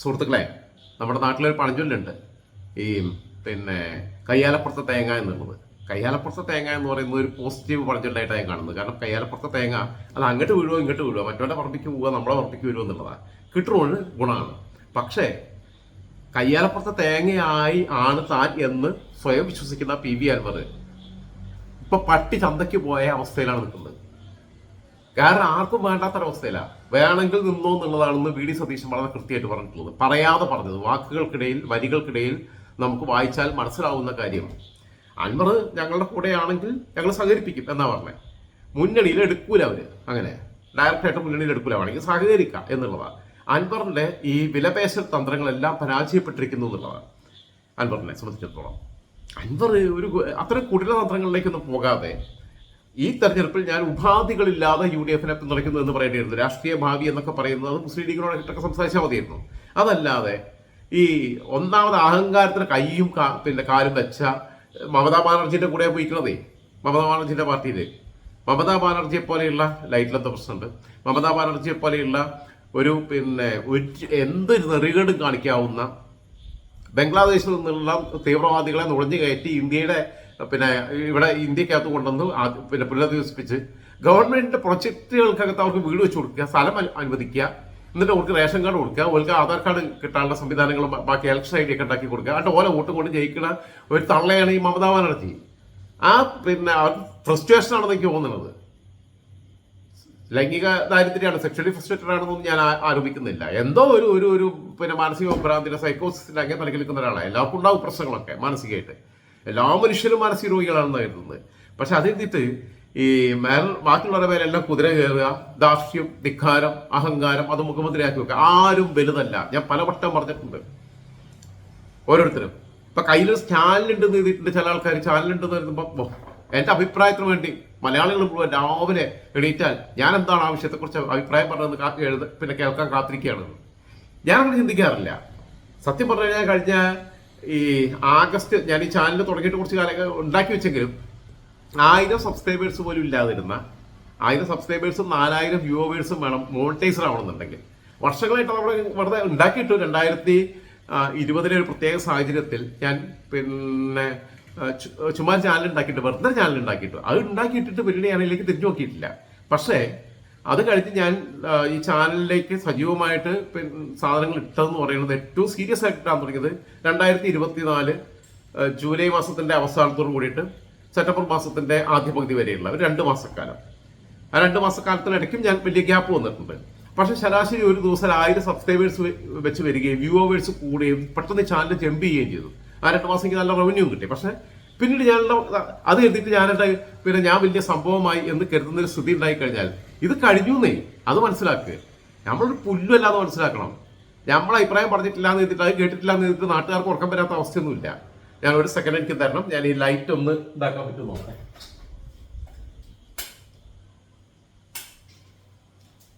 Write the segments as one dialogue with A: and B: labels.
A: സുഹൃത്തുക്കളെ നമ്മുടെ നാട്ടിലൊരു പഴഞ്ചൊല്ലുണ്ട്. ഈ പിന്നെ കയ്യാലപ്പുറത്തെ തേങ്ങ എന്നുള്ളത്. കയ്യാലപ്പുറത്തെ തേങ്ങ എന്ന് പറയുന്നത് ഒരു പോസിറ്റീവ് പഴഞ്ചൊല്ലായിട്ടാണ് ഞാൻ കാണുന്നത്. കാരണം കയ്യാലപ്പുറത്തെ തേങ്ങ അത് അങ്ങോട്ട് വീഴുമോ ഇങ്ങോട്ട് വീഴുമോ മറ്റവരുടെ പറമ്പിക്ക് പോവുക നമ്മളെ പറമ്പിക്ക് വരുമോ എന്നുള്ളതാണ് കിട്ടുമ്പോൾ ഗുണമാണ്. പക്ഷേ കയ്യാലപ്പുറത്തെ തേങ്ങയായി ആണ് താൻ എന്ന് സ്വയം വിശ്വസിക്കുന്ന പി വി അൻവർ ഇപ്പൊ പട്ടി ചന്തയ്ക്ക് പോയ അവസ്ഥയിലാണ് നിൽക്കുന്നത്. കാരണം ആർക്കും വേണ്ടാത്തൊരവസ്ഥയിലാണ് വേണമെങ്കിൽ നിന്നോ എന്നുള്ളതാണെന്ന് വി ഡി സതീശൻ വളരെ കൃത്യമായിട്ട് പറഞ്ഞിട്ടുള്ളത്. പറയാതെ പറഞ്ഞത്. വാക്കുകൾക്കിടയിൽ വരികൾക്കിടയിൽ നമുക്ക് വായിച്ചാൽ മനസ്സിലാവുന്ന കാര്യം. അൻവർ ഞങ്ങളുടെ കൂടെയാണെങ്കിൽ ഞങ്ങൾ സഹകരിപ്പിക്കും എന്നാ പറഞ്ഞത് മുന്നണിയിൽ എടുക്കൂല അവർ. അങ്ങനെ. ഡയറക്റ്റായിട്ട് മുന്നണിയിൽ എടുക്കൂല. വേണമെങ്കിൽ സഹകരിക്കാം എന്നുള്ളതാണ് അൻവറിന്റെ ഈ വിലപേശൽ തന്ത്രങ്ങളെല്ലാം പരാജയപ്പെട്ടിരിക്കുന്നു എന്നുള്ളതാണ് അൻവറിനെ സംബന്ധിച്ചിടത്തോളം. അൻവർ ഒരു അത്തരം കുടില തന്ത്രങ്ങളിലേക്കൊന്നും പോകാതെ ഈ തെരഞ്ഞെടുപ്പിൽ ഞാൻ ഉപാധികളില്ലാതെ യു ഡി എഫിനെ പിന്തുണയ്ക്കുന്നു എന്ന് പറയേണ്ടിയിരുന്നു. രാഷ്ട്രീയ ഭാവി എന്നൊക്കെ പറയുന്നത് മുസ്ലിം ലീഗിനോടൊക്കെ സംസാരിച്ചാൽ മതിയായിരുന്നു. അതല്ലാതെ ഈ ഒന്നാമത് അഹങ്കാരത്തിന് കൈയും പിന്നെ കാലും വെച്ച മമതാ ബാനർജിയുടെ കൂടെ പോയിക്കണതേ മമതാ ബാനർജിയുടെ പാർട്ടിയിൽ മമതാ ബാനർജിയെ പോലെയുള്ള ലൈറ്റിലത്തെ പ്രശ്നമുണ്ട്. മമതാ ബാനർജിയെ പോലെയുള്ള ഒരു പിന്നെ എന്ത് നെറികേടും കാണിക്കാവുന്ന ബംഗ്ലാദേശിൽ നിന്നുള്ള തീവ്രവാദികളെ നുഴഞ്ഞു കയറ്റി ഇന്ത്യയുടെ പിന്നെ ഇവിടെ ഇന്ത്യക്കകത്ത് കൊണ്ടുവന്ന് പിന്നെ പുനരധിവസിപ്പിച്ച് ഗവൺമെന്റിന്റെ പ്രൊജക്ടുകൾക്കകത്ത് അവർക്ക് വീട് വെച്ച് കൊടുക്കുക സ്ഥലം അനുവദിക്കുക എന്നിട്ട് അവർക്ക് റേഷൻ കാർഡ് കൊടുക്കുക അവർക്ക് ആധാർ കാർഡ് കിട്ടാനുള്ള സംവിധാനങ്ങളും ബാക്കി ഇലക്ഷൻ ഐ ഡി ഒക്കെ ഉണ്ടാക്കി കൊടുക്കുക. എന്നിട്ട് ഓല വോട്ട് കൊണ്ട് ജയിക്കുന്ന ഒരു തള്ളയാണ് ഈ മമതാ ബാനർജി. ആ പിന്നെ ഫ്രസ്ട്രേഷൻ ആണെന്ന് എനിക്ക് തോന്നുന്നത്. ലൈംഗിക ദാരിദ്ര്യമാണ് സെക്ഷലി ഫ്രസ്ട്രേറ്റഡ് ആണെന്നൊന്നും ഞാൻ ആരോപിക്കുന്നില്ല. എന്തോ ഒരു ഒരു പിന്നെ മാനസിക ഭ്രാന്തിന്റെ സൈക്കോസിന്റെ അങ്ങനെ തലക്കി നിൽക്കുന്ന ഒരാളാണ് എല്ലാവർക്കും ഉണ്ടാവും പ്രശ്നങ്ങളൊക്കെ മാനസികമായിട്ട്. എല്ലാ മനുഷ്യരും മാനസിക രോഗികളാണെന്ന് കരുതുന്നത്. പക്ഷെ അതിർത്തിട്ട് ഈ മേൽ ബാക്കിയുള്ളവരുടെ മേലെല്ലാം കുതിര കയറുക ദാർഷ്ട്യം ധിക്കാരം അഹങ്കാരം അത് മുഖ്യമന്ത്രിയാക്കി വെക്കുക. ആരും വലുതല്ല. ഞാൻ പലവട്ടം പറഞ്ഞിട്ടുണ്ട് ഓരോരുത്തരും. ഇപ്പൊ കയ്യിൽ ചാനലുണ്ടെന്ന് എഴുതിയിട്ടുണ്ട് ചില ആൾക്കാർ ചാനലുണ്ടെന്ന് എഴുതുമ്പോൾ എന്റെ അഭിപ്രായത്തിന് വേണ്ടി മലയാളികൾ മുഴുവൻ രാവിലെ എണീറ്റാൽ ഞാൻ എന്താണ് ആവശ്യത്തെക്കുറിച്ച് അഭിപ്രായം പറഞ്ഞതെന്ന് കാത്തി എഴുത പിന്നെ കേൾക്കാൻ കാത്തിരിക്കുകയാണ് ഞാൻ ചിന്തിക്കാറില്ല. സത്യം പറഞ്ഞു കഴിഞ്ഞാൽ കഴിഞ്ഞ ഈ ആഗസ്റ്റ് ഞാൻ ഈ ചാനൽ തുടങ്ങിയിട്ട് കുറച്ച് കാലം ഉണ്ടാക്കി വെച്ചെങ്കിലും ആയിരം സബ്സ്ക്രൈബേഴ്സ് പോലും ഇല്ലാതിരുന്ന ആയിരം സബ്സ്ക്രൈബേഴ്സും നാലായിരം വ്യൂവേഴ്സും വേണം മോണിറ്റൈസർ ആവണമെന്നുണ്ടെങ്കിൽ. വർഷങ്ങളായിട്ട് നമ്മൾ വെറുതെ ഉണ്ടാക്കിയിട്ടു രണ്ടായിരത്തി ഇരുപതിലെ ഒരു പ്രത്യേക സാഹചര്യത്തിൽ ഞാൻ പിന്നെ ചുമ്മാ ചാനൽ ഉണ്ടാക്കിയിട്ട് വെറുതെ ചാനൽ ഉണ്ടാക്കിയിട്ടു അത് ഉണ്ടാക്കിയിട്ടിട്ട് പിന്നീട് ഞാൻ അതിലേക്ക് തിരിഞ്ഞു നോക്കിയിട്ടില്ല. പക്ഷേ അത് കഴിഞ്ഞ് ഞാൻ ഈ ചാനലിലേക്ക് സജീവമായിട്ട് സാധനങ്ങൾ ഇട്ടതെന്ന് പറയുന്നത് ഏറ്റവും സീരിയസ് ആയിട്ട് ഇട്ടാൻ തുടങ്ങിയത്. രണ്ടായിരത്തി ഇരുപത്തിനാല് ജൂലൈ മാസത്തിന്റെ അവസാനത്തോട് കൂടിയിട്ട് സെപ്റ്റംബർ മാസത്തിന്റെ ആദ്യ പകുതി വരെയുള്ള ഒരു രണ്ട് മാസക്കാലം. ആ രണ്ട് മാസക്കാലത്തിനിടയ്ക്കും ഞാൻ വലിയ ഗ്യാപ്പ് വന്നിട്ടുണ്ട്. പക്ഷെ ശരാശരി ഒരു ദിവസം ആയിരം സബ്സ്ക്രൈബേഴ്സ് വെച്ച് വരികയും വ്യൂവേഴ്സ് കൂടുകയും പെട്ടെന്ന് ചാനൽ ജമ്പ് ചെയ്യുകയും ചെയ്തു. ആ രണ്ട് മാസം എനിക്ക് നല്ല റവന്യൂ കിട്ടി. പക്ഷെ പിന്നീട് ഞാൻ അത് കരുതിയിട്ട് ഞാനെന്റെ പിന്നെ ഞാൻ വലിയ സംഭവമായി എന്ന് കരുതുന്ന ഒരു സ്ഥിതി ഉണ്ടായി കഴിഞ്ഞാൽ ഇത് കഴിഞ്ഞു എന്നേ അത് മനസ്സിലാക്കുക നമ്മളൊരു പുല്ലല്ലാതെ മനസ്സിലാക്കണം. നമ്മൾ അഭിപ്രായം പറഞ്ഞിട്ടില്ല എന്ന് ചെയ്തിട്ട് അത് കേട്ടിട്ടില്ല എന്ന് ചെയ്തിട്ട് നാട്ടുകാർക്ക് ഉറക്കം വരാത്ത അവസ്ഥയൊന്നുമില്ല. ഞാൻ ഒരു സെക്കൻഡ് എനിക്ക് തരണം. ഞാൻ ഈ ലൈറ്റ് ഒന്ന് ഇതാക്കാൻ പറ്റും നോക്കാം.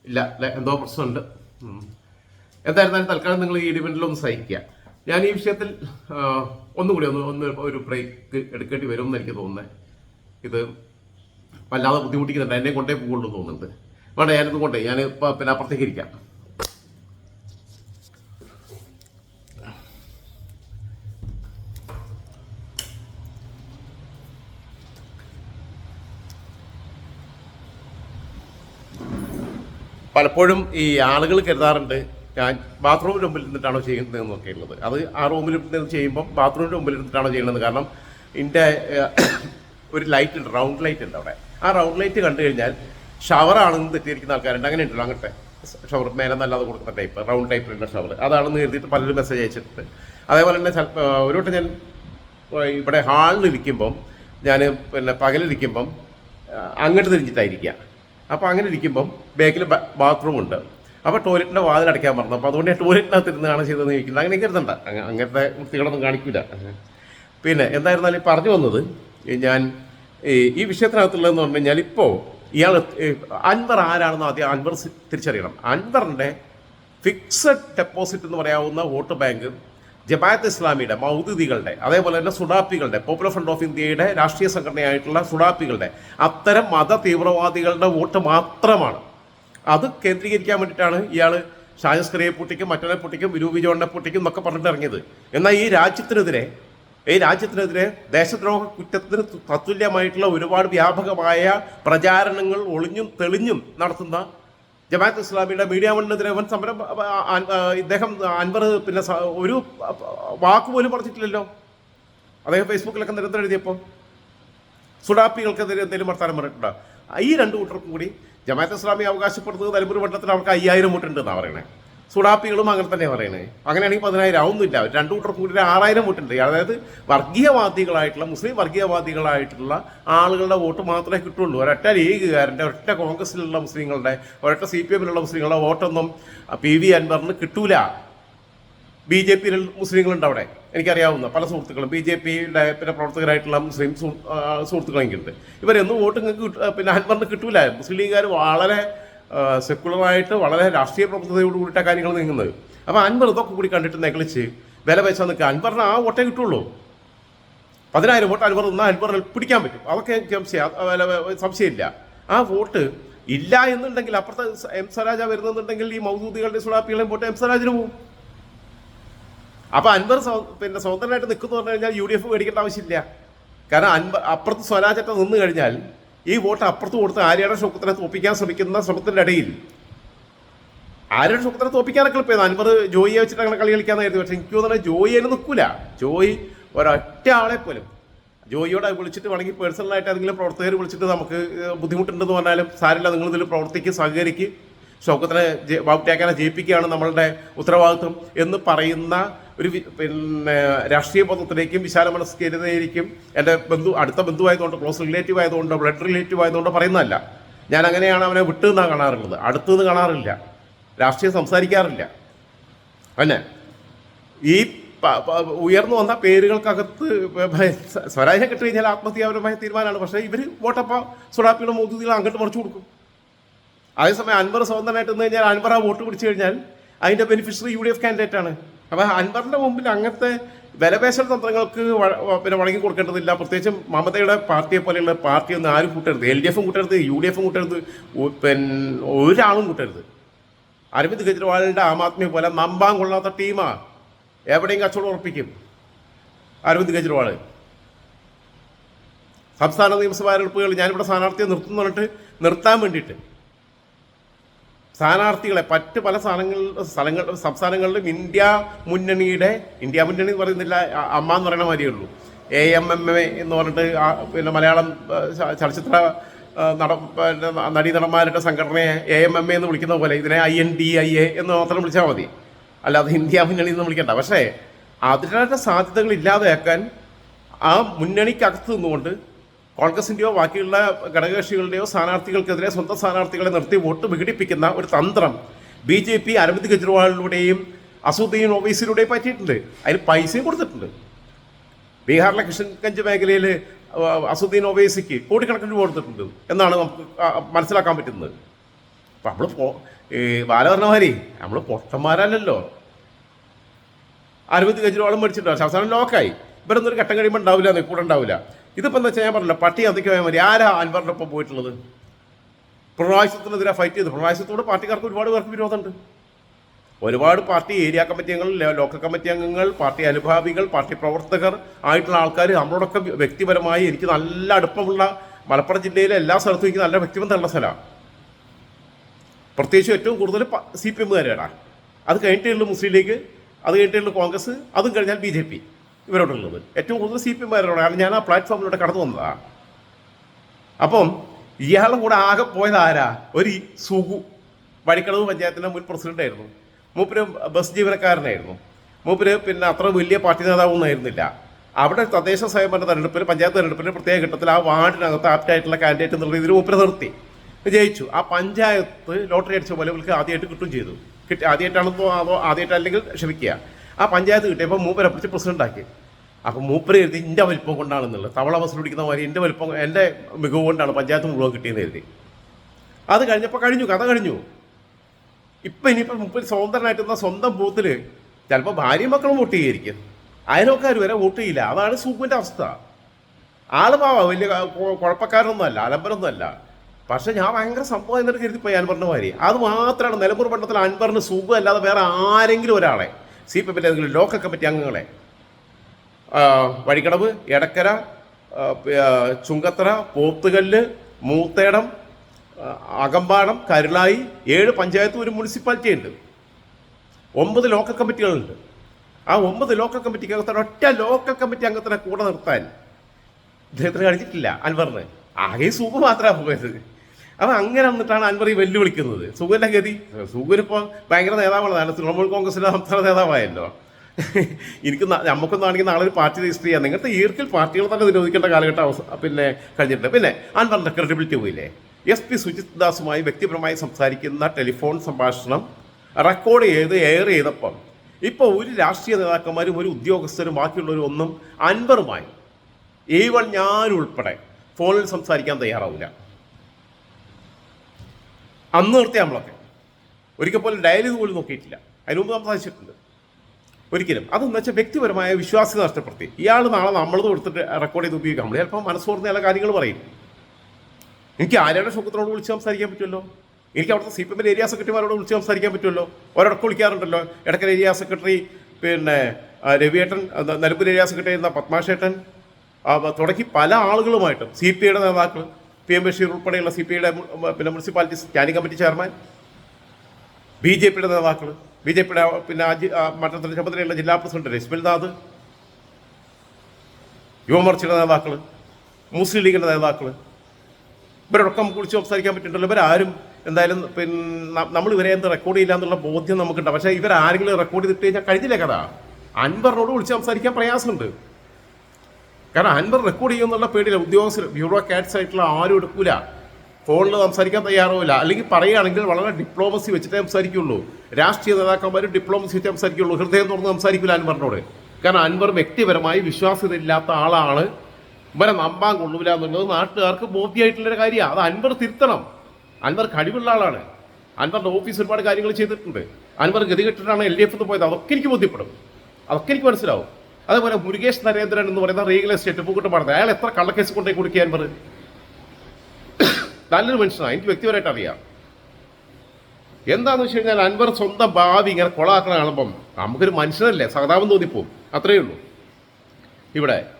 A: ഇല്ല എന്തോ പ്രശ്നമുണ്ട്. എന്തായിരുന്നാലും തൽക്കാലം നിങ്ങൾ ഈ ഇടിവെന്റിലൊന്ന് സഹിക്കുക. ഞാൻ ഈ വിഷയത്തിൽ ഒന്നുകൂടി ഒന്ന് ഒന്ന് ഒരു ബ്രേക്ക് എടുക്കേണ്ടി വരും എന്ന് എനിക്ക് തോന്നുന്നത് ഇത് വല്ലാതെ ബുദ്ധിമുട്ടിക്കുന്നുണ്ട് എന്നെ കൊണ്ടേ പോകുള്ളൂ തോന്നുന്നുണ്ട്. വേണ്ട ഞാനിത് കൊണ്ടേ ഞാൻ പിന്നെ അപ്പുറത്തേക്ക് ഇരിക്കാം. പലപ്പോഴും ഈ ആളുകൾ കരുതാറുണ്ട് ഞാൻ ബാത്റൂമിന്റെ മുമ്പിൽ ഇരുന്നിട്ടാണോ ചെയ്യുന്നത് എന്നൊക്കെ ഉള്ളത്. അത് ആ റൂമിൽ ഇരുന്ന് ചെയ്യുമ്പം ബാത്റൂമിന്റെ മുമ്പിൽ ഇരുന്നിട്ടാണോ ചെയ്യുന്നത് കാരണം ഇതിന്റെ ഒരു ലൈറ്റ് ഉണ്ട് റൗണ്ട് ലൈറ്റ് ഉണ്ട് അവിടെ. ആ റൗണ്ട് ലൈറ്റ് കണ്ടു കഴിഞ്ഞാൽ ഷവർ ഷവറാണെന്ന് തെറ്റിയിരിക്കുന്ന ആൾക്കാരുണ്ട്. അങ്ങനെ ഉണ്ടല്ലോ അങ്ങനത്തെ ഷവർ മേലെ നല്ലാതെ കൊടുക്കുന്ന ടൈപ്പ് റൗണ്ട് ടൈപ്പിലുള്ള ഷവർ അതാണെന്ന് കരുതിയിട്ട് പലരും മെസ്സേജ് അയച്ചിട്ടുണ്ട്. അതേപോലെ തന്നെ ഒരു വട്ടം ഞാൻ ഇവിടെ ഹാളിൽ ഇരിക്കുമ്പം ഞാൻ പിന്നെ പകലിരിക്കുമ്പം അങ്ങോട്ട് തിരിഞ്ഞിട്ടായിരിക്കുക. അപ്പോൾ അങ്ങനെ ഇരിക്കുമ്പം ബാക്കിൽ ബാത്റൂം ഉണ്ട്. അപ്പോൾ ടോയ്ലറ്റിന്റെ വാതിൽ അടയ്ക്കാൻ പറഞ്ഞു അപ്പോൾ അതുകൊണ്ട് ടോയ്ലറ്റിനകത്ത് ഇരുന്നാണ് ചെയ്തതെന്ന് ചോദിക്കുന്നത് അങ്ങനെ കരുതണ്ട. അങ്ങ- അങ്ങനത്തെ വൃത്തികളൊന്നും കാണിക്കില്ല പിന്നെ എന്തായിരുന്നാലും പറഞ്ഞു വന്നത് ഞാൻ ഈ വിഷയത്തിനകത്തുള്ളത് വിഷയത്തിനകത്തുള്ളതെന്ന് പറഞ്ഞു കഴിഞ്ഞാൽ ഇപ്പോൾ ഇയാൾ അൻവർ ആരാണെന്ന് ആദ്യം അൻവർ തിരിച്ചറിയണം. അൻവറിന്റെ ഫിക്സഡ് ഡെപ്പോസിറ്റ് എന്ന് പറയാവുന്ന വോട്ട് ബാങ്ക് ജമാഅത്ത് ഇസ്ലാമിയുടെ മൗദ്യുതികളുടെ അതേപോലെ തന്നെ സുഡാപ്പികളുടെ പോപ്പുലർ ഫ്രണ്ട് ഓഫ് ഇന്ത്യയുടെ രാഷ്ട്രീയ സംഘടനയായിട്ടുള്ള സുഡാപ്പികളുടെ അത്തരം മത തീവ്രവാദികളുടെ വോട്ട് മാത്രമാണ്. അത് കേന്ദ്രീകരിക്കാൻ വേണ്ടിയിട്ടാണ് ഇയാൾ ഷാജസ്കറിയെ പൊട്ടിക്കും മറ്റൊരെ പൊട്ടിക്കും വിരൂപി ജോണിനെ പൊട്ടിക്കും എന്നൊക്കെ പറഞ്ഞിട്ട് ഇറങ്ങിയത്. എന്നാൽ ഈ രാജ്യത്തിനെതിരെ ഈ രാജ്യത്തിനെതിരെ ദേശദ്രോഹ കുറ്റത്തിന് തത്തുല്യമായിട്ടുള്ള ഒരുപാട് വ്യാപകമായ പ്രചാരണങ്ങൾ ഒളിഞ്ഞും തെളിഞ്ഞും നടത്തുന്ന ജമാഅത്ത് ഇസ്ലാമിയുടെ മീഡിയ വണ്ണിനെതിരെ വൻ സമരം ഇദ്ദേഹം അൻവർ പിന്നെ ഒരു വാക്ക് പോലും പറഞ്ഞിട്ടില്ലല്ലോ. അദ്ദേഹം ഫേസ്ബുക്കിലൊക്കെ നിരന്തരം എഴുതിയപ്പോൾ സുഡാപ്പികൾക്കെതിരെ എന്തെങ്കിലും വർത്താനം പറഞ്ഞിട്ടുണ്ടോ? ഈ രണ്ട് കൂട്ടർക്കും കൂടി ജമാഅത്ത് ഇസ്ലാമി അവകാശപ്പെടുന്നത് നിലമ്പൂർ മണ്ഡലത്തിൽ അവർക്ക് അയ്യായിരം വോട്ടുണ്ട് എന്നാണ് പറയണേ. സുഡാപ്പികളും അങ്ങനെ തന്നെ പറയുന്നത് അങ്ങനെയാണെങ്കിൽ പതിനായിരം ആവുന്നില്ല രണ്ടു കൂട്ടർ കൂടി ആറായിരം വോട്ടുണ്ട്. അതായത് വർഗീയവാദികളായിട്ടുള്ള മുസ്ലിം വർഗീയവാദികളായിട്ടുള്ള ആളുകളുടെ വോട്ട് മാത്രമേ കിട്ടുള്ളൂ. ഒരൊറ്റ ലീഗുകാരന്റെ ഒരൊറ്റ കോൺഗ്രസിലുള്ള മുസ്ലിങ്ങളുടെ ഒരൊറ്റ സി പി എമ്മിലുള്ള മുസ്ലിങ്ങളുടെ വോട്ടൊന്നും പി വി അൻവറിന് കിട്ടൂല. ബി ജെ പിയിൽ മുസ്ലിങ്ങളുണ്ട് അവിടെ. എനിക്കറിയാവുന്ന പല സുഹൃത്തുക്കളും. ബി ജെ പിയുടെ പിന്നെ പ്രവർത്തകരായിട്ടുള്ള മുസ്ലിം സുഹൃത്തുക്കളെങ്കിലുണ്ട് ഇവരെന്നും വോട്ട് നിങ്ങൾക്ക് പിന്നെ അൻവറിന് കിട്ടൂല. മുസ്ലിം ലീഗുകാർ വളരെ സെക്കുലറായിട്ട് വളരെ രാഷ്ട്രീയ പ്രബുദ്ധതയോട് കൂടിയിട്ടാണ് കാര്യങ്ങൾ നീങ്ങുന്നത്. അപ്പോൾ അൻവർ ഇതൊക്കെ കൂടി കണ്ടിട്ട് നെകളിച്ച് വില വെച്ചാൽ നിൽക്കുക. അൻവറിന് ആ വോട്ടേ കിട്ടുള്ളൂ. പതിനായിരം വോട്ട് അൻവർ നിന്നാൽ അൻവറിൽ പിടിക്കാൻ പറ്റും. അതൊക്കെ സംശയം സംശയമില്ല. ആ വോട്ട് ഇല്ല എന്നുണ്ടെങ്കിൽ അപ്പുറത്തെ എം സ്വരാജ വരുന്നുണ്ടെങ്കിൽ ഈ മൗദൂദികളുടെ സുഡാപ്പികളെയും പോട്ട് എം സ്വരാജിന് പോകും അപ്പൊ അൻവർ പിന്നെ സ്വതന്ത്രനായിട്ട് നിൽക്കുന്നു പറഞ്ഞു കഴിഞ്ഞാൽ യു ഡി എഫ് മേടിക്കേണ്ട ആവശ്യമില്ല. കാരണം അൻവർ അപ്പുറത്ത് സ്വരാജറ്റ നിന്ന് കഴിഞ്ഞാൽ ഈ വോട്ട് അപ്പുറത്ത് കൊടുത്ത് ആര്യയുടെ ശോക്കത്തിനെ തോപ്പിക്കാൻ ശ്രമിക്കുന്ന ശ്രമത്തിന്റെ ഇടയിൽ ആര്യയുടെ ശോക്കത്തിനെ തോപ്പിക്കാനൊക്കെ ഇപ്പോൾ അൻവർ ജോയിയെ വെച്ചിട്ട് അങ്ങനെ കളി കളിക്കാന്നായിരുന്നു. പക്ഷെ എനിക്ക് തോന്നുന്നത് ജോയി അതിന് നിൽക്കൂല. ജോയി ഒരൊറ്റ ആളെ പോലും. ജോയിയോട് വിളിച്ചിട്ട് വേണമെങ്കിൽ പേഴ്സണലായിട്ട് ഏതെങ്കിലും പ്രവർത്തകർ വിളിച്ചിട്ട് നമുക്ക് ബുദ്ധിമുട്ടുണ്ടെന്ന് പറഞ്ഞാലും സാരില്ല നിങ്ങൾ ഇതിൽ പ്രവർത്തിക്ക് സഹകരിക്ക്. ശോക്കത്തിനെ ബാബുട്ടിയാക്കാനെ ജയിപ്പിക്കുകയാണ് നമ്മളുടെ ഉത്തരവാദിത്വം എന്ന് പറയുന്ന ഒരു പിന്നെ രാഷ്ട്രീയ ബോധത്തിലേക്കും വിശാല മനസ്കരിലേക്കും എന്റെ ബന്ധു അടുത്ത ബന്ധുവായതുകൊണ്ട് ക്ലോസ് റിലേറ്റീവ് ആയതുകൊണ്ടോ ബ്ലഡ് റിലേറ്റീവ് ആയതുകൊണ്ടോ പറയുന്നതല്ല. ഞാൻ അങ്ങനെയാണ് അവനെ വിട്ടു നിന്നാണ് കാണാറുള്ളത്. അടുത്തു നിന്ന് കാണാറില്ല. രാഷ്ട്രീയം സംസാരിക്കാറില്ല. അല്ലേ? ഈ ഉയർന്നു വന്ന പേരുകൾക്കകത്ത് സ്വരാജ്യം കിട്ടി കഴിഞ്ഞാൽ ആത്മഹത്യാപരമായ തീരുമാനമാണ്. പക്ഷേ ഇവർ വോട്ടപ്പ സുഡാപ്പിയുടെ മോദികളും അങ്ങോട്ട് മറിച്ചു കൊടുക്കും. അതേസമയം അൻവർ സ്വതന്ത്രനായിട്ട് നിന്ന് കഴിഞ്ഞാൽ അൻവർ ആ വോട്ട് പിടിച്ചു കഴിഞ്ഞാൽ അതിന്റെ beneficiary U D F candidate ആണ്. അപ്പോൾ അൻവറിന്റെ മുമ്പിൽ അങ്ങനത്തെ വിലപേശൽ തന്ത്രങ്ങൾക്ക് പിന്നെ വഴങ്ങി കൊടുക്കേണ്ടതില്ല. പ്രത്യേകിച്ചും മമതയുടെ പാർട്ടിയെ പോലെയുള്ള പാർട്ടിയൊന്നും ആരും കൂട്ടരുത്. എൽ ഡി എഫും കൂട്ടരുത് യു ഡി എഫും കൂട്ടരുത് പിന്നെ ഒരാളും കൂട്ടരുത്. അരവിന്ദ് കെജ്രിവാളിന്റെ ആം ആദ്മി പോലെ നമ്പാൻ കൊള്ളാത്ത ടീമാ. എവിടെയും കച്ചവടം ഉറപ്പിക്കും അരവിന്ദ് കെജ്രിവാൾ സംസ്ഥാന നിയമസഭാ തെരഞ്ഞെടുപ്പുകൾ ഞാനിവിടെ സ്ഥാനാർത്ഥിയെ നിർത്തുന്നു പറഞ്ഞിട്ട് നിർത്താൻ വേണ്ടിയിട്ട് സ്ഥാനാർത്ഥികളെ മറ്റ് പല സ്ഥലങ്ങളിൽ സ്ഥലങ്ങൾ സംസ്ഥാനങ്ങളിലും ഇന്ത്യ മുന്നണിയുടെ ഇന്ത്യ മുന്നണി എന്ന് പറയുന്നില്ല അമ്മ എന്ന് പറയുന്ന മാതിരിയേ ഉള്ളൂ എ എം എം എ എന്ന് പറഞ്ഞിട്ട് പിന്നെ മലയാളം ചലച്ചിത്ര നട നടീനടന്മാരുടെ സംഘടനയെ എ എം എം എ എന്ന് വിളിക്കുന്ന പോലെ ഇതിനെ I N D I A എന്ന് മാത്രം വിളിച്ചാൽ മതി. അല്ലാതെ ഇന്ത്യ മുന്നണി എന്ന് വിളിക്കണ്ട. പക്ഷേ അതിനുള്ള സാധ്യതകൾ ഇല്ലാതെയാക്കാൻ ആ മുന്നണിക്കകത്ത് നിന്നുകൊണ്ട് കോൺഗ്രസിന്റെയോ ബാക്കിയുള്ള ഘടകകക്ഷികളുടെയോ സ്ഥാനാർത്ഥികൾക്കെതിരെ സ്വന്തം സ്ഥാനാർത്ഥികളെ നിർത്തി വോട്ട് വിഘടിപ്പിക്കുന്ന ഒരു തന്ത്രം ബി ജെ പി അരവിന്ദ് കെജ്രിവാളിലൂടെയും അസുദ്ദീൻ ഓവൈസിലൂടെയും പറ്റിയിട്ടുണ്ട്. അതിന് പൈസയും കൊടുത്തിട്ടുണ്ട്. ബീഹാറിലെ കിഷൻഗഞ്ച് മേഖലയിൽ അസുദ്ദീൻ ഒവൈസിക്ക് കോടിക്കണക്കിന് രൂപ കൊടുത്തിട്ടുണ്ട് എന്നാണ് നമുക്ക് മനസ്സിലാക്കാൻ പറ്റുന്നത്. അപ്പം നമ്മൾ പോ ഈ ബാല പറഞ്ഞ മാതിരി നമ്മൾ പൊട്ടന്മാരല്ലല്ലോ. അരവിന്ദ് കെജ്രിവാളും മേടിച്ചിട്ടുണ്ടോ അവസാനം ലോക്കായി. ഇവരൊന്നും ഒരു ഘട്ടം കഴിയുമ്പോൾ ഉണ്ടാവില്ല കൂടെ ഉണ്ടാവില്ല ഇതിപ്പോൾ എന്താ വെച്ചാൽ ഞാൻ പറഞ്ഞില്ല പട്ടി അതൊക്കെ പോയാൽ മതി ആരാ അൻവറിന്റെ ഒപ്പം പോയിട്ടുള്ളത്? പിണറായിസത്തിനെതിരെ ഫൈറ്റ് ചെയ്ത് പിണറായിസത്തോട് പാർട്ടിക്കാർക്ക് ഒരുപാട് പേർക്ക് വിരോധമുണ്ട്. ഒരുപാട് പാർട്ടി ഏരിയ കമ്മിറ്റി അംഗങ്ങൾ ലോക്കൽ കമ്മിറ്റി അംഗങ്ങൾ പാർട്ടി അനുഭാവികൾ പാർട്ടി പ്രവർത്തകർ ആയിട്ടുള്ള ആൾക്കാർ നമ്മളോടൊക്കെ വ്യക്തിപരമായി എനിക്ക് നല്ല അടുപ്പമുള്ള മലപ്പുറം ജില്ലയിലെ എല്ലാ സ്ഥലത്തും എനിക്ക് നല്ല വ്യക്തിബന്ധമുള്ള സ്ഥലമാണ്. പ്രത്യേകിച്ച് ഏറ്റവും കൂടുതൽ സി പി എമ്മുകാരാണ് അത് കഴിഞ്ഞിട്ടുള്ള മുസ്ലിം ലീഗ് അത് കഴിഞ്ഞിട്ടുള്ള കോൺഗ്രസ് അതും കഴിഞ്ഞാൽ ബി ജെ പി ഇവരോടുള്ളത്. ഏറ്റവും കൂടുതൽ സി പി എമ്മാരോടാണ് ഞാൻ ആ പ്ലാറ്റ്ഫോമിലൂടെ കടന്നു വന്നതാണ് അപ്പം ഇയാളുടെ കൂടെ ആകെ പോയത് ആരാ? ഒരു സുഗു വഴിക്കടവ് പഞ്ചായത്തിന്റെ മുൻ പ്രസിഡന്റായിരുന്നു മൂപ്പര് ബസ് ജീവനക്കാരനായിരുന്നു. മൂപ്പര് പിന്നെ അത്ര വലിയ പാർട്ടി നേതാവൊന്നും ആയിരുന്നില്ല അവിടെ തദ്ദേശ സ്വയംഭരണ തെരഞ്ഞെടുപ്പിൽ പഞ്ചായത്ത് തെരഞ്ഞെടുപ്പിൽ പ്രത്യേക ഘട്ടത്തിൽ ആ വാർഡിനകത്ത് ആപ്റ്റായിട്ടുള്ള കാൻഡിഡേറ്റ് എന്നുള്ള രീതിയിൽ മൂപ്പര് നിർത്തി. ജയിച്ചു. ആ പഞ്ചായത്ത് ലോട്ടറി അടിച്ച പോലെ ഇവർക്ക് ആദ്യമായിട്ട് കിട്ടും ചെയ്തു. കിട്ടി ആദ്യമായിട്ടാണെന്നോ അതോ ആദ്യമായിട്ടല്ലെങ്കിൽ ക്ഷമിക്കുക. ആ പഞ്ചായത്ത് കിട്ടിയപ്പോൾ മൂപ്പരെ പിടിച്ച് പ്രസിഡന്റാക്കി അപ്പോൾ മൂപ്പര് എഴുതി എന്റെ വലിപ്പം കൊണ്ടാണെന്നുള്ളത്. തവള ബസ്സിൽ പിടിക്കുന്ന മാതിരി എന്റെ വലിപ്പം എന്റെ മികവ് കൊണ്ടാണ് പഞ്ചായത്ത് മുഴുവൻ കിട്ടിയെന്ന് എഴുതി അത് കഴിഞ്ഞപ്പോൾ കഴിഞ്ഞു കഥ കഴിഞ്ഞു. ഇപ്പം ഇനിയിപ്പോൾ മുപ്പര് സ്വതന്ത്രനായിട്ടുന്ന സ്വന്തം ബൂത്തിൽ ചിലപ്പോൾ ഭാര്യയും മക്കളും വോട്ട് ചെയ്യായിരിക്കും. അയൽവക്കാർ വരെ വോട്ട് ചെയ്യില്ല. അതാണ് സൂപ്പിന്റെ അവസ്ഥ. ആൾ പാവ വലിയ കുഴപ്പക്കാരനൊന്നും അല്ല കുഴപ്പക്കാരനൊന്നുമല്ല അലമ്പരൊന്നുമല്ല. പക്ഷെ ഞാൻ ഭയങ്കര സംഭവം എന്നിട്ട് കരുതിപ്പോയി അൻവറിന്റെ മാതിരി. അത് മാത്രമാണ് നിലമ്പൂർ പട്ടണത്തിൽ അൻവറിന് സൂപ്പ് അല്ലാതെ വേറെ ആരെങ്കിലും ഒരാളെ സി പി എമ്മിന്റെ ലോക്കൽ കമ്മിറ്റി അംഗങ്ങളെ വഴിക്കടവ് എടക്കര ചുങ്കത്തറ പോത്തുകല്ല് മൂത്തേടം അകമ്പാടം കരുളായി ഏഴ് പഞ്ചായത്തും ഒരു മുനിസിപ്പാലിറ്റി ഉണ്ട് ഒമ്പത് ലോക്കൽ കമ്മിറ്റികളുണ്ട്. ആ ഒമ്പത് ലോക്കൽ കമ്മിറ്റിക്ക് അകത്തോടെ ഒറ്റ ലോക്കൽ കമ്മിറ്റി അംഗത്തിനെ കൂടെ നിർത്താൻ ഇദ്ദേഹത്തിന് കഴിഞ്ഞിട്ടില്ല അൻവറിന്. ആകെ സൂപ്പ് മാത്രമാണ് പോയത്. അപ്പൊ അങ്ങനെ വന്നിട്ടാണ് അൻവർ ഈ വെല്ലുവിളിക്കുന്നത്. സുഖന്റെ ഗതി. സുഖനിപ്പോ ഭയങ്കര നേതാവാണ് തൃണമൂൽ കോൺഗ്രസിന്റെ സംസ്ഥാന നേതാവായല്ലോ. എനിക്ക് നമുക്കൊന്നും ആണെങ്കിൽ നാളെ ഒരു പാർട്ടി രജിസ്റ്റർ ചെയ്യാം. നിങ്ങൾക്ക് ഈർക്കിൽ പാർട്ടികൾ തന്നെ നിരോധിക്കേണ്ട കാലഘട്ടം അവസ- പിന്നെ കഴിഞ്ഞിട്ടുണ്ട്. പിന്നെ അൻവറിന്റെ ക്രെഡിബിലിറ്റി പോയില്ലേ? എസ് പി സുജിത് ദാസുമായി വ്യക്തിപരമായി സംസാരിക്കുന്ന ടെലിഫോൺ സംഭാഷണം റെക്കോർഡ് ചെയ്ത് എയർ ചെയ്തപ്പം ഇപ്പോൾ ഒരു രാഷ്ട്രീയ നേതാക്കന്മാരും ഒരു ഉദ്യോഗസ്ഥരും ബാക്കിയുള്ളവരും ഒന്നും അൻവറുമായി ഏവൾ ഞാൻ ഉൾപ്പെടെ ഫോണിൽ സംസാരിക്കാൻ തയ്യാറാവില്ല. അന്ന് നിർത്തിയ നമ്മളൊക്കെ. ഒരിക്കൽ പോലും ഡയറി പോലും നോക്കിയിട്ടില്ല. അതിന് മുമ്പ് സംസാരിച്ചിട്ടുണ്ട്. ഒരിക്കലും. അതെന്ന് വെച്ചാൽ വ്യക്തിപരമായ വിശ്വാസ്യത നഷ്ടപ്പെടുത്തി. ഇയാൾ നാളെ നമ്മളത് കൊടുത്തിട്ട് റെക്കോർഡ് ചെയ്ത് ഉപയോഗിക്കാം. നമ്മൾ ചിലപ്പോൾ മനസ്സോർന്ന് ചില കാര്യങ്ങൾ പറയും. എനിക്ക് ആരുടെ സുഖത്തിനോട് വിളിച്ച് സംസാരിക്കാൻ പറ്റുമല്ലോ? എനിക്ക് അവിടുത്തെ സി പി എമ്മിന്റെ ഏരിയ സെക്രട്ടറിമാരോട് വിളിച്ച് സംസാരിക്കാൻ പറ്റുമല്ലോ? ഒരിടക്ക് വിളിക്കാറുണ്ടല്ലോ. ഇടക്കര ഏരിയ സെക്രട്ടറി പിന്നെ രവിയേട്ടൻ നിലമ്പൂർ ഏരിയ സെക്രട്ടറി എന്ന പത്മാശേട്ടൻ ആ, തുടങ്ങി പല ആളുകളുമായിട്ടും സി പി ഐയുടെ നേതാക്കൾ പി എം ബഷീർ ഉൾപ്പെടെയുള്ള സി പി ഐയുടെ പിന്നെ municipality standing committee chairman B J പിയുടെ നേതാക്കൾ ബി ജെ പിയുടെ പിന്നെ മറ്റത്തിന്റെ ചുമതലയുള്ള ജില്ലാ പ്രസിഡന്റ് രശ്മിൽനാഥ് യുവമോർച്ചയുടെ നേതാക്കൾ മുസ്ലിം ലീഗിന്റെ നേതാക്കൾ ഇവരോടൊക്കെ നമുക്ക് വിളിച്ച് സംസാരിക്കാൻ പറ്റുന്നുണ്ടല്ലോ ഇവരാരും എന്തായാലും പിന്നെ നമ്മൾ ഇവരെ എന്ത് റെക്കോർഡ് ചെയ്യില്ല എന്നുള്ള ബോധ്യം നമുക്കുണ്ട്. പക്ഷേ ഇവരാരെങ്കിലും റെക്കോർഡ് ചെയ്തിട്ട് കഴിഞ്ഞാൽ കഴിഞ്ഞില്ല കഥ? അൻവറിനോട് വിളിച്ച് സംസാരിക്കാൻ പ്രയാസമുണ്ട്. കാരണം അൻവർ റെക്കോർഡ് ചെയ്യുമെന്നുള്ള പേടിയില്ല. ഉദ്യോഗസ്ഥർ ബ്യൂറോക്രാറ്റ്സ് ആയിട്ടുള്ള ആരും എടുക്കൂല. ഫോണിൽ സംസാരിക്കാൻ തയ്യാറാവില്ല. അല്ലെങ്കിൽ പറയുകയാണെങ്കിൽ വളരെ ഡിപ്ലോമസി വെച്ചിട്ടേ സംസാരിക്കുള്ളൂ. രാഷ്ട്രീയ നേതാക്കന്മാരും ഡിപ്ലോമസി വെച്ച് സംസാരിക്കുള്ളൂ. ഹൃദയം തുറന്ന് സംസാരിക്കില്ല അൻവറിനോട്. കാരണം അൻവർ വ്യക്തിപരമായി വിശ്വാസ്യത ഇല്ലാത്ത ആളാണ്. ഇവരെ നമ്പാൻ കൊള്ളൂല എന്നുള്ളത് നാട്ടുകാർക്ക് ബോധ്യമായിട്ടുള്ളൊരു കാര്യമാണ് അത് അൻവർ തിരുത്തണം. അൻവർ കഴിവുള്ള ആളാണ്. അൻവറിന്റെ ഓഫീസ് ഒരുപാട് കാര്യങ്ങൾ ചെയ്തിട്ടുണ്ട്. അൻവർ ഗതികെട്ടിട്ടാണ് എൽ ഡി എഫ് പോയത്. അതൊക്കെ എനിക്ക് ബോധ്യപ്പെടും. അതൊക്കെ എനിക്ക് മനസ്സിലാവും. അതേപോലെ മുരുകേഷ് നരേന്ദ്രൻ എന്ന് പറയുന്ന റിയൽ എസ്റ്റേറ്റ് പൂക്കട്ട് പറഞ്ഞത് അയാൾ എത്ര കള്ളക്കേസ് കൊണ്ടേ കുടിക്കാൻ പറ നല്ലൊരു മനുഷ്യനാണ് എനിക്ക് വ്യക്തിപരമായിട്ട് അറിയാം. എന്താന്ന് വെച്ച് കഴിഞ്ഞാൽ അൻവർ സ്വന്തം ഭാവി ഇങ്ങനെ കൊളാക്കണ കാണുമ്പം നമുക്കൊരു മനുഷ്യനല്ലേ? സഹതാപം തോന്നിപ്പോവും. അത്രയേ ഉള്ളൂ. ഇവിടെ.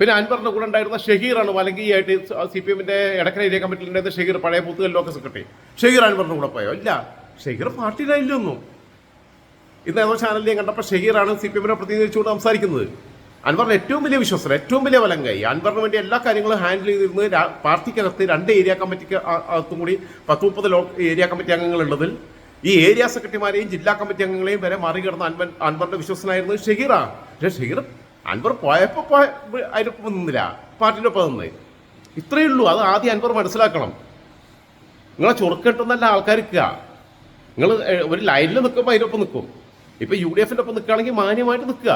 A: പിന്നെ അൻവറിന്റെ കൂടെ ഉണ്ടായിരുന്ന ഷഹീറാണ് വലങ്കിയായിട്ട് സി പി എമ്മിന്റെ ഇടക്കര ഏരിയ കമ്മിറ്റിയിലുണ്ടായിരുന്ന ഷഹീർ പഴയ പൂത്തുകല്ലോക്കെ സെക്രട്ടറി. ഷഹീർ അൻവറിന്റെ കൂടെ പോയോ? ഇല്ല. ഷഹീർ പാർട്ടിയിലായില്ലൊന്നും. ഇന്ന് ഏതോ ചാനലിൽ ഞാൻ കണ്ടപ്പോൾ ഷഹീറാണ് സി പി എമ്മിനെ പ്രതിനിധിച്ചുകൊണ്ട് സംസാരിക്കുന്നത്. അൻവറിന് ഏറ്റവും വലിയ വിശ്വസന ഏറ്റവും വലിയ വലം കൈ അൻവറിന് വേണ്ടി എല്ലാ കാര്യങ്ങളും ഹാൻഡിൽ ചെയ്തിരുന്നത് പാർട്ടിക്കകത്ത് രണ്ട് ഏരിയ കമ്മിറ്റിക്ക് അകത്തും കൂടി പത്ത് മുപ്പത് ലോ ഏരിയ കമ്മിറ്റി അംഗങ്ങളുള്ളതിൽ. ഈ ഏരിയ സെക്രട്ടറിമാരെയും ജില്ലാ കമ്മിറ്റി അംഗങ്ങളെയും വരെ മറികടന്ന് അൻവർ അൻവറിന്റെ വിശ്വസനായിരുന്നു ഷഹീറാണ് പക്ഷേ ഷഹീർ അൻവർ പോയപ്പോൾ പോയ അതിനൊപ്പം നിന്നില്ല. പാർട്ടിന്റെ ഒപ്പം നിന്ന്. ഇത്രയേ ഉള്ളൂ. അത് ആദ്യം അൻവർ മനസ്സിലാക്കണം. നിങ്ങളെ ആൾക്കാർ ആൾക്കാർക്ക് നിങ്ങൾ ഒരു ലൈനിൽ നിൽക്കുമ്പോൾ അതിനൊപ്പം നിൽക്കും ഇപ്പൊ യു ഡി എഫിന്റെ ഒപ്പം നിൽക്കുകയാണെങ്കിൽ മാന്യമായിട്ട് നിൽക്കുക.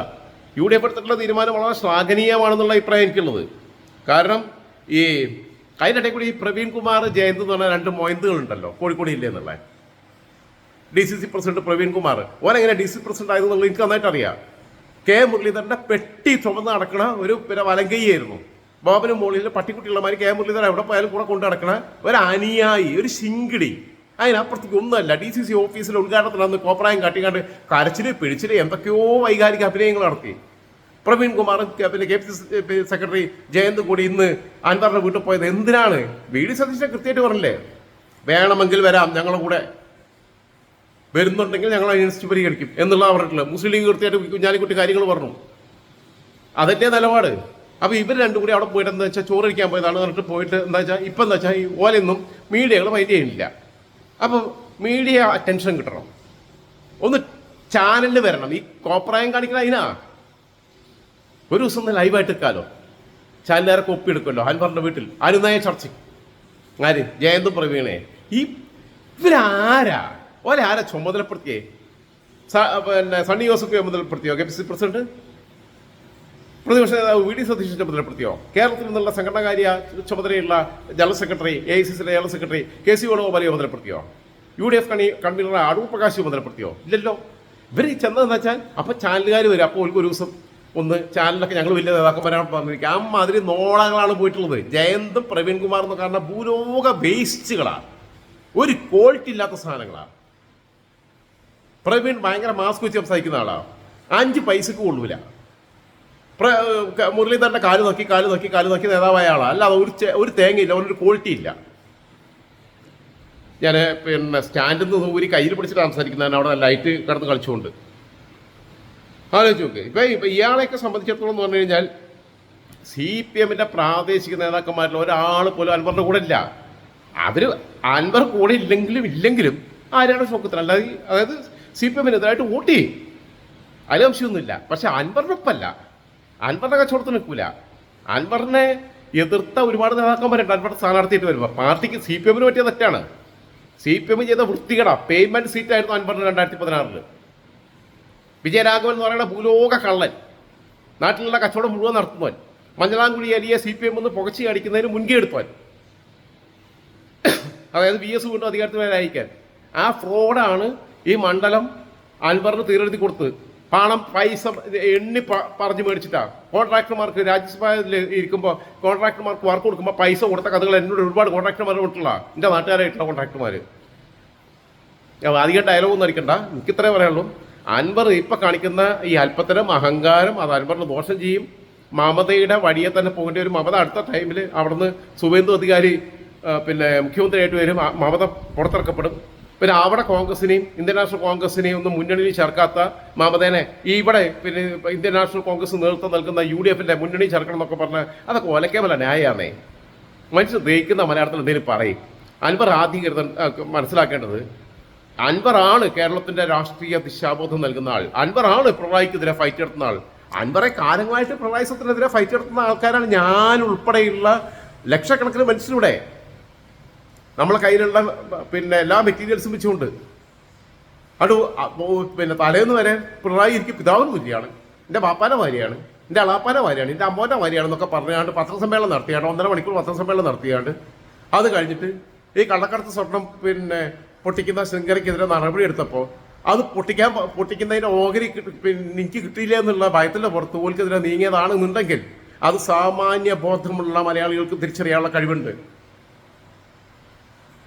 A: യു ഡി എഫ് എടുത്തിട്ടുള്ള തീരുമാനം വളരെ ശ്ലാഘനീയമാണെന്നുള്ള അഭിപ്രായം എനിക്കുള്ളത്. കാരണം ഈ അതിനിടയിൽ കൂടി ഈ പ്രവീൺ കുമാർ ജയന്ത് എന്ന് പറഞ്ഞ രണ്ട് മൊയന്തുകളുണ്ടല്ലോ കോഴിക്കോട് ജില്ലയിൽ എന്നുള്ള. D C C president Praveen Kumar. ഓനെങ്ങനെ D C president ആയതെന്നുള്ളത് എനിക്ക് നന്നായിട്ട് അറിയാം. കെ മുരളീധരന്റെ പെട്ടി ചുമന്ന് നടക്കണ ഒരു പിന്നെ വലങ്കയ്യായിരുന്നു. ബോബനും മുകളിൽ പട്ടിക്കുട്ടിയുള്ളമാര് കെ മുരളീധരൻ എവിടെ പോയാലും കൂടെ കൊണ്ടു നടക്കണ ഒരു അനുയായി ഒരു ശിങ്കിടി. അതിനപ്പുറത്തേക്ക് ഒന്നുമല്ല. ഡി സി സി ഓഫീസിലെ ഉദ്ഘാടനത്തിൽ അന്ന് കോപ്രായം കാട്ടിക്കാണ്ട് കരച്ചിൽ പിടിച്ചിൽ എന്തൊക്കെയോ വൈകാരിക അഭിനയങ്ങൾ നടത്തി. പ്രവീൺ കുമാറും കെ- പിന്നെ K P C secretary Jayant കൂടി ഇന്ന് അൻവറിന്റെ വീട്ടിൽ പോയത് എന്തിനാണ്? വി ഡി സതീശനെ കൃത്യമായിട്ട് പറഞ്ഞില്ലേ? വേണമെങ്കിൽ വരാം ഞങ്ങളുടെ കൂടെ വരുന്നുണ്ടെങ്കിൽ ഞങ്ങൾ അതിനനുസരിച്ച് പരിഗണിക്കും എന്നുള്ള പറഞ്ഞിട്ടില്ല മുസ്ലിം ലീഗ് കൃത്യമായിട്ട് കുഞ്ഞാലിക്കുട്ടി കാര്യങ്ങൾ പറഞ്ഞു. അതിന്റെ നിലപാട്? അപ്പോൾ ഇവർ രണ്ടും കൂടി അവിടെ പോയിട്ട് എന്താ വെച്ചാൽ ചോറ് കഴിക്കാൻ പോയതാണ് പറഞ്ഞിട്ട് പോയിട്ട് എന്താ വെച്ചാൽ ഇപ്പം എന്താ വെച്ചാൽ ഈ ഓലൊന്നും മീഡിയകൾ മൈൻഡ് ചെയ്യുന്നില്ല. അപ്പം മീഡിയ അറ്റൻഷൻ കിട്ടണം. ഒന്ന് ചാനലിൽ വരണം. ഈ കോപ്രായം കാണിക്കണം അതിനാ? ഒരു ദിവസം ഒന്ന് ലൈവായിട്ട് എടുക്കാലോ കോപ്പി എടുക്കുമല്ലോ അൻവറിന്റെ വീട്ടിൽ. അരുന്നായ ചർച്ച. ആര്? ജയന്ത് പ്രവീണേ. ഈ ഇവരാരാ? ആരാ ചുമതലപ്പെടുത്തിയേ? പിന്നെ Sunny Joseph ചുമതലപ്പെടുത്തിയോ? K P C president? പ്രതിപക്ഷ നേതാവ് വി ഡി സതീശൻ ചുമതലപ്പെടുത്തിയോ? കേരളത്തിൽ നിന്നുള്ള സംഘടനകാര്യ ചുമതലയുള്ള general secretary A I C സിയുടെ ജനറൽ സെക്രട്ടറി കെ സി വേണുഗോപാലെ ചുമതലപ്പെടുത്തിയോ? യു ഡി എഫ് കണി കൺവീനർ അടൂർ പ്രകാശ് ചുമതലപ്പെടുത്തിയോ? ഇല്ലല്ലോ. ഇവർ ചെന്നതെന്ന് വെച്ചാൽ അപ്പോൾ ചാനലുകാർ വരും. അപ്പോൾ ഒരു ദിവസം ഒന്ന് ചാനലൊക്കെ ഞങ്ങൾ വലിയ നേതാക്കന്മാരാണ് പറഞ്ഞിരിക്കുക. ആ മാതിരി നോളങ്ങളാണ് പോയിട്ടുള്ളത്. ജയന്തും പ്രവീൺ കുമാർ എന്ന് പറഞ്ഞ ഭൂലോക വേസ്റ്റുകളാണ് ഒരു ക്വാളിറ്റി ഇല്ലാത്ത സാധനങ്ങളാണ് പ്രവീൺ ഭയങ്കര മാസ്ക് വെച്ച് സംസാരിക്കുന്ന ആളാണ് അഞ്ച് പൈസക്ക് കൊള്ളൂല. മുരളീധരന്റെ കാൽ നോക്കി കാൽ നോക്കി കാൽ നോക്കി നേതാവായ ആളാണ് അല്ലാതെ ഒരു ഒരു തേങ്ങയില്ല ഒരു ക്വാളിറ്റി ഇല്ല. ഞാൻ പിന്നെ സ്റ്റാൻഡിൽ നിന്ന് ഊരി കയ്യിൽ പിടിച്ചിട്ട് സംസാരിക്കുന്നതാണ് അവിടെ ലൈറ്റ് കിടന്ന് കളിച്ചുകൊണ്ട്. ആലോചിച്ച് നോക്ക്. ഇപ്പം ഇപ്പം ഇയാളെയൊക്കെ സംബന്ധിച്ചിടത്തോളം എന്ന് പറഞ്ഞു കഴിഞ്ഞാൽ സി പി എമ്മിന്റെ പ്രാദേശിക നേതാക്കന്മാരിൽ ഒരാൾ പോലും അൻവറിന്റെ കൂടെ ഇല്ല. അവർ അൻവർ കൂടെ ഇല്ലെങ്കിലും ഇല്ലെങ്കിലും ആരാണ് ഷോക്കത്തിന് അല്ലാതെ അതായത് സി പി എമ്മിനെതിരായിട്ട് വോട്ട് ചെയ്യും. അതിൽ പക്ഷെ അൻവറിന്റെ അൻവറിന്റെ കച്ചവടത്തിന് നിൽക്കൂല. അൻവറിനെ എതിർത്ത ഒരുപാട് നേതാക്കന്മാരുണ്ട്. അൻവർ സ്ഥാനാർത്ഥിയായിട്ട് വരുമ്പോൾ പാർട്ടിക്ക് സി പി എമ്മിന് പറ്റിയ തെറ്റാണ്. സി പി എം ചെയ്ത വൃത്തികട. പേയ്മെന്റ് സീറ്റ് ആയിരുന്നു അൻവറിന് രണ്ടായിരത്തി പതിനാറിൽ വിജയരാഘവൻ എന്ന് പറയുന്ന ഭൂലോക കള്ളൻ. നാട്ടിലുള്ള കച്ചവടം മുഴുവൻ നടത്തുന്നവൻ. മഞ്ഞളാംകുഴി അലിയെ സി പി എം ഒന്ന് പുകച്ച് അടിക്കുന്നതിന് മുൻകൈ എടുത്തവൻ. അതായത് വി എസ് വീണ്ടും അധികാരത്തിൽ വരാതിരിക്കാൻ ആ ഫ്രോഡാണ് ഈ മണ്ഡലം അൻവറിന് തീരെഴുതി കൊടുത്തത് പണം പൈസ എണ്ണി പറഞ്ഞു മേടിച്ചിട്ടാണ് കോൺട്രാക്ടർമാർക്ക് രാജ്യസഭയിൽ ഇരിക്കുമ്പോൾ കോൺട്രാക്ടർമാർക്ക് വർക്ക് കൊടുക്കുമ്പോൾ പൈസ കൊടുത്ത കഥകൾ എന്നോട് ഒരുപാട് കോൺട്രാക്ടർമാർ കൊണ്ടുള്ള എന്റെ നാട്ടുകാരായിട്ടുള്ള കോൺട്രാക്ടർമാർ അധികം ഡയലോഗൊന്നും അടിക്കണ്ട. എനിക്ക് ഇത്രേ പറയാനുള്ളൂ. അൻവർ ഇപ്പം കാണിക്കുന്ന ഈ അല്പത്തരം അഹങ്കാരം അത് അൻവറിന് ദോഷം ചെയ്യും. മമതയുടെ വഴിയെ തന്നെ പോകേണ്ടി വരും. മമത അടുത്ത ടൈമിൽ അവിടുന്ന് സുവേന്ദു അധികാരി പിന്നെ മുഖ്യമന്ത്രിയായിട്ട് വരും. മമത പുറത്തിറക്കപ്പെടും. പിന്നെ അവിടെ കോൺഗ്രസിനെയും ഇന്ത്യൻ നാഷണൽ കോൺഗ്രസിനെയും ഒന്നും മുന്നണിയിൽ ചേർക്കാത്ത മമതേനെ ഈ ഇവിടെ പിന്നെ ഇന്ത്യൻ നാഷണൽ കോൺഗ്രസ് നേതൃത്വം നൽകുന്ന യു ഡി എഫിന്റെ മുന്നണി ചേർക്കണം എന്നൊക്കെ പറഞ്ഞാൽ അതൊക്കെ ഒലക്കേമല്ല ന്യായമാണേ. മനുഷ്യർ ദഹിക്കുന്ന മലയാളത്തിൽ എന്തെങ്കിലും പറയും. അൻവർ ആദ്യം മനസ്സിലാക്കേണ്ടത് മനസ്സിലാക്കേണ്ടത് ആണ് കേരളത്തിന്റെ രാഷ്ട്രീയ ദിശാബോധം നൽകുന്ന ആൾ. അൻവർ ആണ് പിണറായിക്കെതിരെ ഫൈറ്റ് നടത്തുന്ന ആൾ. അൻവറെ കാലങ്ങളായിട്ട് പിണറായി സത്തിനെതിരെ ഫൈറ്റ് നടത്തുന്ന ആൾക്കാരാണ് ഞാൻ ഉൾപ്പെടെയുള്ള ലക്ഷക്കണക്കിന് മനുഷ്യരുടെ നമ്മളെ കയ്യിലുള്ള പിന്നെ എല്ലാ മെറ്റീരിയൽസും വെച്ചുകൊണ്ട്. അടു പിന്നെ തലേന്ന് വരെ പിണറായി എനിക്ക് പിതാവിന് തുല്യാണ് എന്റെ പാപ്പാനെ ഭാര്യയാണ്. എന്റെ അളാപ്പാനെ ഭാര്യയാണ്. എന്റെ അമ്മോന്റെ ഭാര്യയാണെന്നൊക്കെ പറഞ്ഞാണ്ട് പത്രസമ്മേളനം നടത്തിയാണ്ട് ഒന്നര മണിക്കൂർ പത്രസമ്മേളനം നടത്തിയാണ്ട് അത് കഴിഞ്ഞിട്ട് ഈ കള്ളക്കടത്ത് സ്വർണം പിന്നെ പൊട്ടിക്കുന്ന ശൃംഖലയ്ക്കെതിരെ നടപടി എടുത്തപ്പോൾ അത് പൊട്ടിക്കാൻ പൊട്ടിക്കുന്നതിന് ഓഹരി പിന്നെ എനിക്ക് കിട്ടിയില്ല എന്നുള്ള ഭയത്തിന്റെ പുറത്ത് ഓൽക്കെതിരെ നീങ്ങിയതാണെന്നുണ്ടെങ്കിൽ അത് സാമാന്യ ബോധമുള്ള മലയാളികൾക്ക് തിരിച്ചറിയാനുള്ള കഴിവുണ്ട്.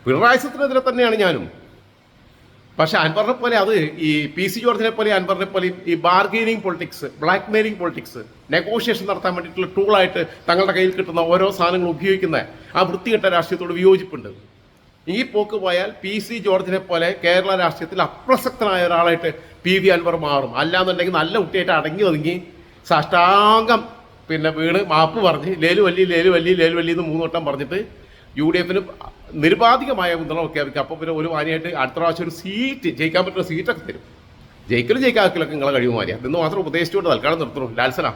A: പിണറായി സത്തിനെതിരെ തന്നെയാണ് ഞാനും. പക്ഷെ അൻവറിനെ പോലെ അത് ഈ പി സി ജോർജിനെ പോലെ അൻവറിനെ പോലെ ഈ bargaining politics blackmailing politics negotiation നടത്താൻ വേണ്ടിയിട്ടുള്ള ടൂളായിട്ട് തങ്ങളുടെ കയ്യിൽ കിട്ടുന്ന ഓരോ സാധനങ്ങൾ ഉപയോഗിക്കുന്ന ആ വൃത്തികെട്ട രാഷ്ട്രീയത്തോട് വിയോജിപ്പുണ്ട്. ഈ പോക്ക് പോയാൽ പി സി ജോർജിനെ പോലെ കേരള രാഷ്ട്രീയത്തിൽ അപ്രസക്തനായ ഒരാളായിട്ട് പി വി അൻവർ മാറും. അല്ലാന്നുണ്ടെങ്കിൽ നല്ല കുട്ടിയായിട്ട് അടങ്ങി ഒതുങ്ങി സാഷ്ടാംഗം പിന്നെ വീണ് മാപ്പ് പറഞ്ഞ് ലേലു വല്ലി ലേലു വല്ലി ലേലു വല്ലി എന്ന് മൂന്ന് വട്ടം പറഞ്ഞിട്ട് യു ഡി എഫിന് നിരുപാധികമായ പിന്തുണ അവർക്ക്. അപ്പോൾ പിന്നെ ഒരു മാനിയായിട്ട് അടുത്ത പ്രാവശ്യം ഒരു സീറ്റ് ജയിക്കാൻ പറ്റുന്ന സീറ്റൊക്കെ തരും. ജയിക്കലും ജയിക്കാക്കലൊക്കെ നിങ്ങളെ കഴിവ് കഴിവുമാരിയാണ് എന്ന് മാത്രം ഉപദേശിച്ചുകൊണ്ട് തൽക്കാലം നിർത്തുന്നു. ലാൽസന